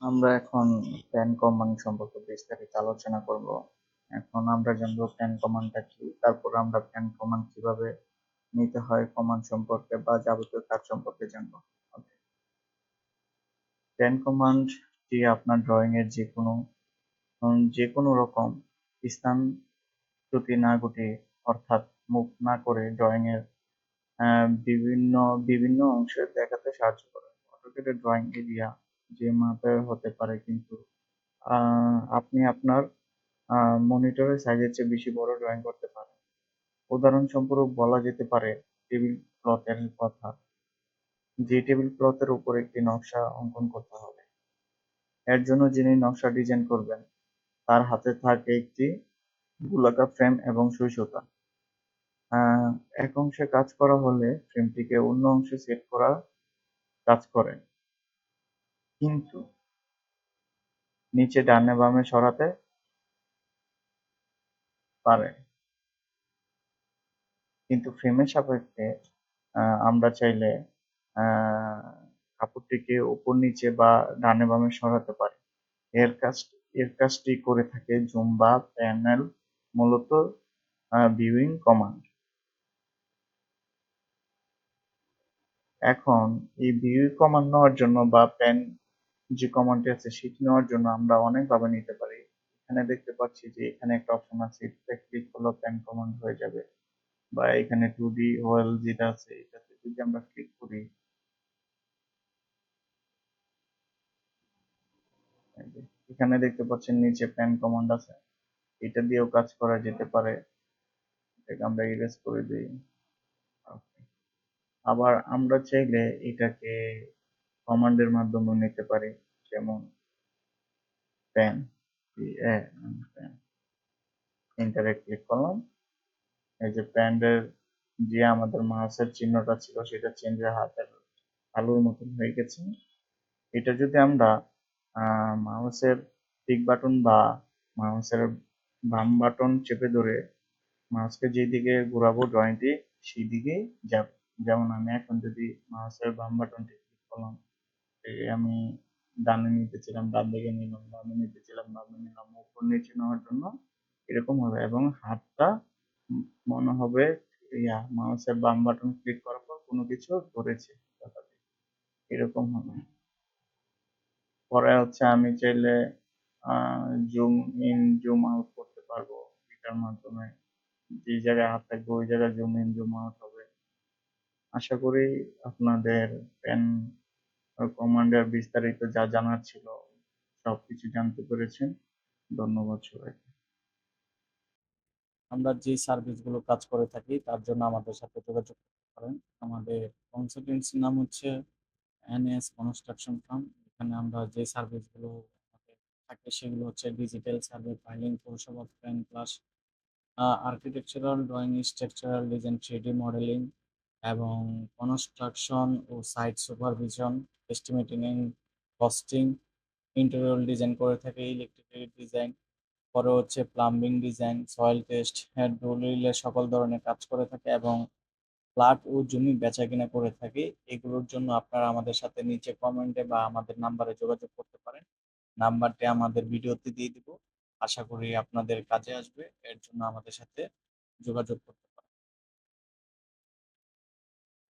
আমরা এখন pan command সম্পর্কে বিস্তারিত আলোচনা করব। এখন আমরা জানব প্যান কমান্ডটা কি, তারপর আমরা প্যান কমান্ড কীভাবে নিতে হয় কমান্ড সম্পর্কে বা যাবতীয় কাজ সম্পর্কে জানব। প্যান কমান্ডটি আপনার ড্রয়িং এর যে কোনো যে কোনো রকম স্থান ত্রুটি না ঘটিয়ে অর্থাৎ মুখ না করে ড্রয়িং এর বিভিন্ন বিভিন্ন অংশে দেখাতে সাহায্য করে। অটোকেটের ড্রয়িং এরিয়া যে মাপের হতে পারে কিন্তু আপনি আপনার মনিটরের সাইজের চেয়ে বেশি বড় ড্রয়িং করতে পারেন। উদাহরণ উদাহরণস্বরূপ বলা যেতে পারে টেবিল ক্লথের কথা যে টেবিল ক্লথের উপর একটি নকশা অঙ্কন করতে হবে। এর জন্য যিনি নকশা ডিজাইন করবেন তার হাতে থাকে একটি গোলাকার ফ্রেম এবং সুই সুতা আহ, এক অংশে কাজ করা হলে ফ্রেমটিকে অন্য অংশে সেট করা কাজ করে। কিন্তু নিচে ডানে বামে সরাতে পারে। কিন্তু ফ্রেমের সাপেক্ষে আমরা চাইলে কাপড়টিকে উপর নিচে বা ডানে বামে সরাতে পারি। এর কাজ, এর কাজটি করে থাকে জুম্বা, প্যানেল, মূলত ভিউইং কমান্ড। এখন, এই ভিউ কমান্ড নেওয়ার জন্য বা প্যান যে কমান্ডটি আছে সেটি নেওয়ার জন্য আমরা অনেকভাবে নিতে পারি। এখানে দেখতে পাচ্ছি যে এখানে একটা অপশন আছে ক্লিক করলে প্যান কমান্ড হয়ে যাবে। বা এখানে টু ডি ওয়েল যেটা আছে, এটাতে যদি আমরা ক্লিক করি এখানে দেখতে পাচ্ছেন নিচে প্যান কমান্ড আছে। এটা দিয়েও কাজ করা যেতে পারে। এটাকে আমরা ইরেজ করে দিই। আবার আমরা চাইলে এটাকে কমান্ডের মাধ্যমে নিতে পারি, যেমন প্যান প্যান ইন্টারে ক্লিক করলাম। এই যে প্যান্ডের যে আমাদের মাউসের চিহ্নটা ছিল, সেটা চেঞ্জ হয়ে হাতের আলুর মতন হয়ে গেছে। এটা যদি আমরা মাউসের টিক বাটন বা মাউসের বাম বাটন চেপে ধরে মাউসকে যেদিকে ঘোরাবো ড্রয়িংটি সেই দিকেই যাবে। যেমন আমি এখন যদি মাউসের বাম বাটনটি ক্লিক করলাম। আমি ডানে নিতেছিলাম, ডান দিকে নিলাম, বামে নিতেছিলাম, বামে নিলাম, উপর নিচে নেওয়ার জন্য এরকম হবে এবং হাতটা মনে হবে ইয়া, মাউসের বাম বাটন ক্লিক করার পর কোনো কিছু ধরেছে এরকম হবে। পরে হচ্ছে আমি চাইলে জুম ইন জুম আউট করতে পারব এটার মাধ্যমে। যে জায়গায় হাত থাকবে ওই জায়গায় জুম ইন জুম আউট হবে। আশা করি আপনাদের পেন কমান্ডের বিস্তারিত যা জানার ছিল, সবকিছু জানতে পেরেছেন। ধন্যবাদ সবাইকে। আমরা যে সার্ভিসগুলো কাজ করে থাকি, তার জন্য আমাদের সাথে যোগাযোগ করেন আমাদের কনসালটেন্সির নাম হচ্ছে এনএস কনস্ট্রাকশন ফার্ম এখানে আমরা যে সার্ভিসগুলো থাকে, সেগুলো হচ্ছে ডিজিটাল সার্ভে ফাইলিং পরিষেবা plan plus architectural drawing structural design three D modelling এবং কনস্ট্রাকশন ও site supervision estimating costing interior design করে থাকে ইলেকট্রিক ডিজাইন পরে হচ্ছে প্লাম্বিং ডিজাইন সয়েল টেস্ট ড্রিলের সকল ধরনের কাজ করে থাকে এবং ফ্ল্যাট ও জমি বেচা কিনা করে থাকি। এগুলোর জন্য আপনারা আমাদের সাথে নিচে কমেন্টে বা আমাদের নাম্বারে যোগাযোগ করতে পারেন। নাম্বারটি আমাদের ভিডিওতে দিয়ে দিব। আশা করি আপনাদের কাজে আসবে। এর জন্য আমাদের সাথে যোগাযোগ করতে